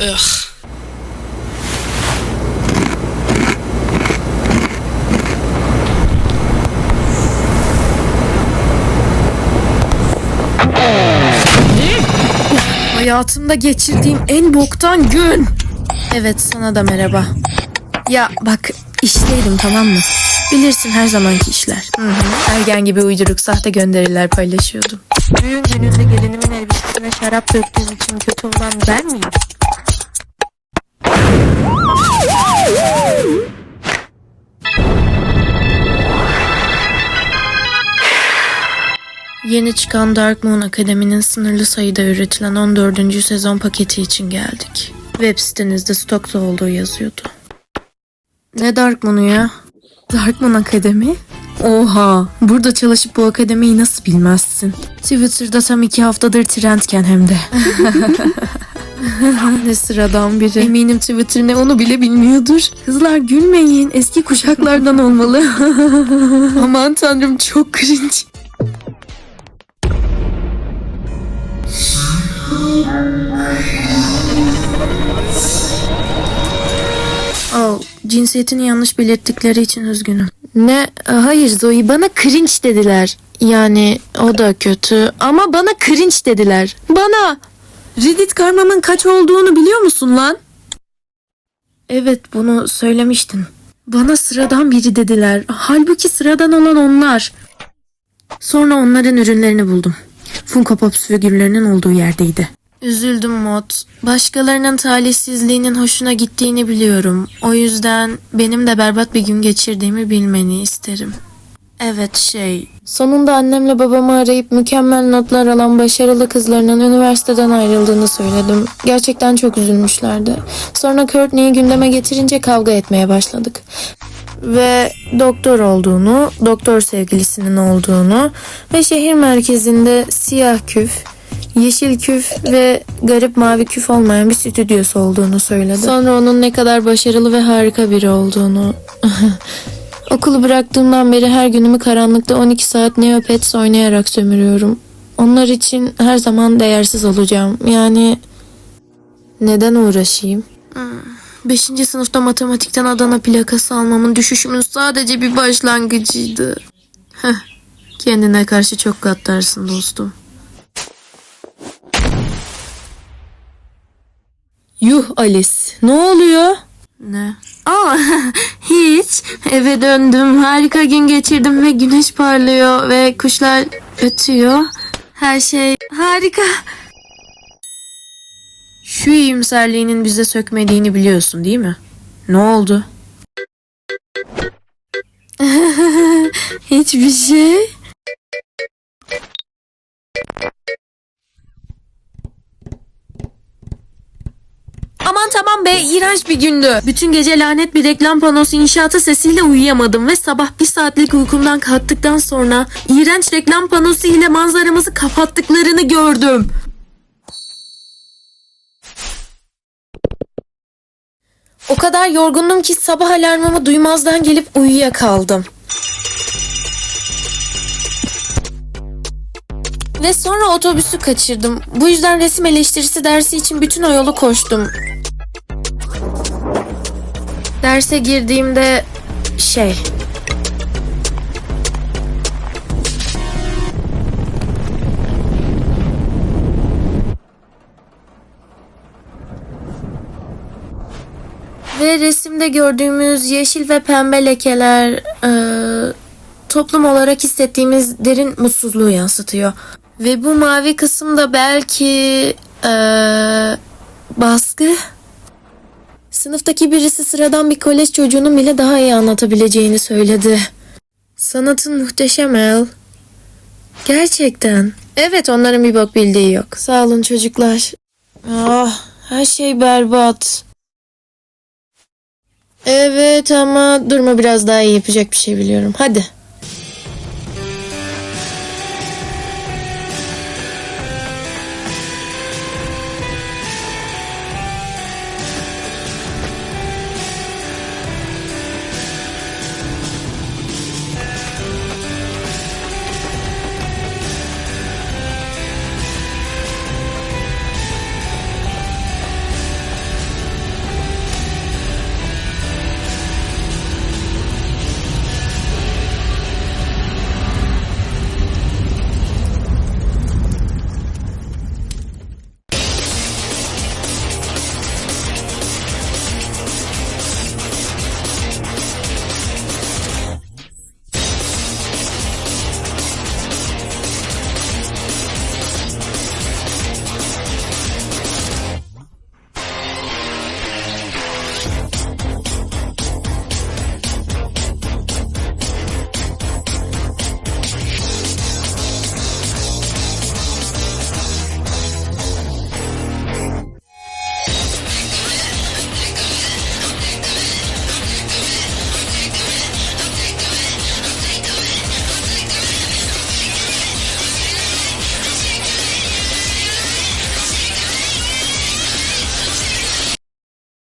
Ugh. Hayatımda geçirdiğim en boktan gün. Evet sana da merhaba. Ya bak işteydim tamam mı? Bilirsin her zamanki işler. Hı hı. Ergen gibi uyduruk sahte gönderiler paylaşıyordum. Düğün gününde gelinimin elbisesine şarap döktüğüm için kötü olan ben miyim? Yeni çıkan Dark Moon Akademi'nin sınırlı sayıda üretilen 14. sezon paketi için geldik. Web sitenizde stokta olduğu yazıyordu. Ne Dark Moon'u ya? Dark Moon Akademi? Oha, burada çalışıp bu akademiyi nasıl bilmezsin? Twitter'da tam iki haftadır trendken hem de. ne sıradan biri. Eminim Twitter ne onu bile bilmiyordur. Kızlar gülmeyin, eski kuşaklardan olmalı. Aman tanrım çok cringe. Cinsiyetini yanlış belirttikleri için üzgünüm. Ne? Hayır Zoe bana cringe dediler. Yani o da kötü ama bana cringe dediler. Bana! Reddit karmamın kaç olduğunu biliyor musun lan? Evet bunu söylemiştin. Bana sıradan biri dediler. Halbuki sıradan olan onlar. Sonra onların ürünlerini buldum. Funko Pops figürlerinin olduğu yerdeydi. Üzüldüm Mod. Başkalarının talihsizliğinin hoşuna gittiğini biliyorum. O yüzden benim de berbat bir gün geçirdiğimi bilmeni isterim. Evet şey. Sonunda annemle babamı arayıp mükemmel notlar alan başarılı kızlarının üniversiteden ayrıldığını söyledim. Gerçekten çok üzülmüşlerdi. Sonra Courtney'i gündeme getirince kavga etmeye başladık. Ve doktor olduğunu, doktor sevgilisinin olduğunu ve şehir merkezinde siyah küf, yeşil küf ve garip mavi küf olmayan bir stüdyosu olduğunu söyledi. Sonra onun ne kadar başarılı ve harika biri olduğunu. Okulu bıraktığımdan beri her günümü karanlıkta 12 saat Neopets oynayarak sömürüyorum. Onlar için her zaman değersiz olacağım. Yani neden uğraşayım? Beşinci sınıfta matematikten Adana plakası almamın düşüşümün sadece bir başlangıcıydı. Heh, kendine karşı çok gaddarsın dostum. Yuh Alice, ne oluyor? Ne? Aa, hiç. Eve döndüm, harika gün geçirdim ve güneş parlıyor ve kuşlar ötüyor. Her şey harika. Şu iyimserliğinin bize sökmediğini biliyorsun değil mi? Ne oldu? Hiçbir şey. Aman be iğrenç bir gündü. Bütün gece lanet bir reklam panosu inşaatı sesiyle uyuyamadım ve sabah bir saatlik uykumdan kalktıktan sonra iğrenç reklam panosu ile manzaramızı kapattıklarını gördüm. O kadar yorgundum ki sabah alarmımı duymazdan gelip uyuyakaldım. Ve sonra otobüsü kaçırdım. Bu yüzden resim eleştirisi dersi için bütün o yolu koştum. Derse girdiğimde şey... Ve resimde gördüğümüz yeşil ve pembe lekeler eee, toplum olarak hissettiğimiz derin mutsuzluğu yansıtıyor. Ve bu mavi kısım da belki eee, baskı. Sınıftaki birisi sıradan bir kolej çocuğunun bile daha iyi anlatabileceğini söyledi. Sanatın muhteşem El. Gerçekten. Evet onların bir bok bildiği yok. Sağ olun çocuklar. Ah her şey berbat. Evet ama durma biraz daha iyi yapacak bir şey biliyorum. Hadi.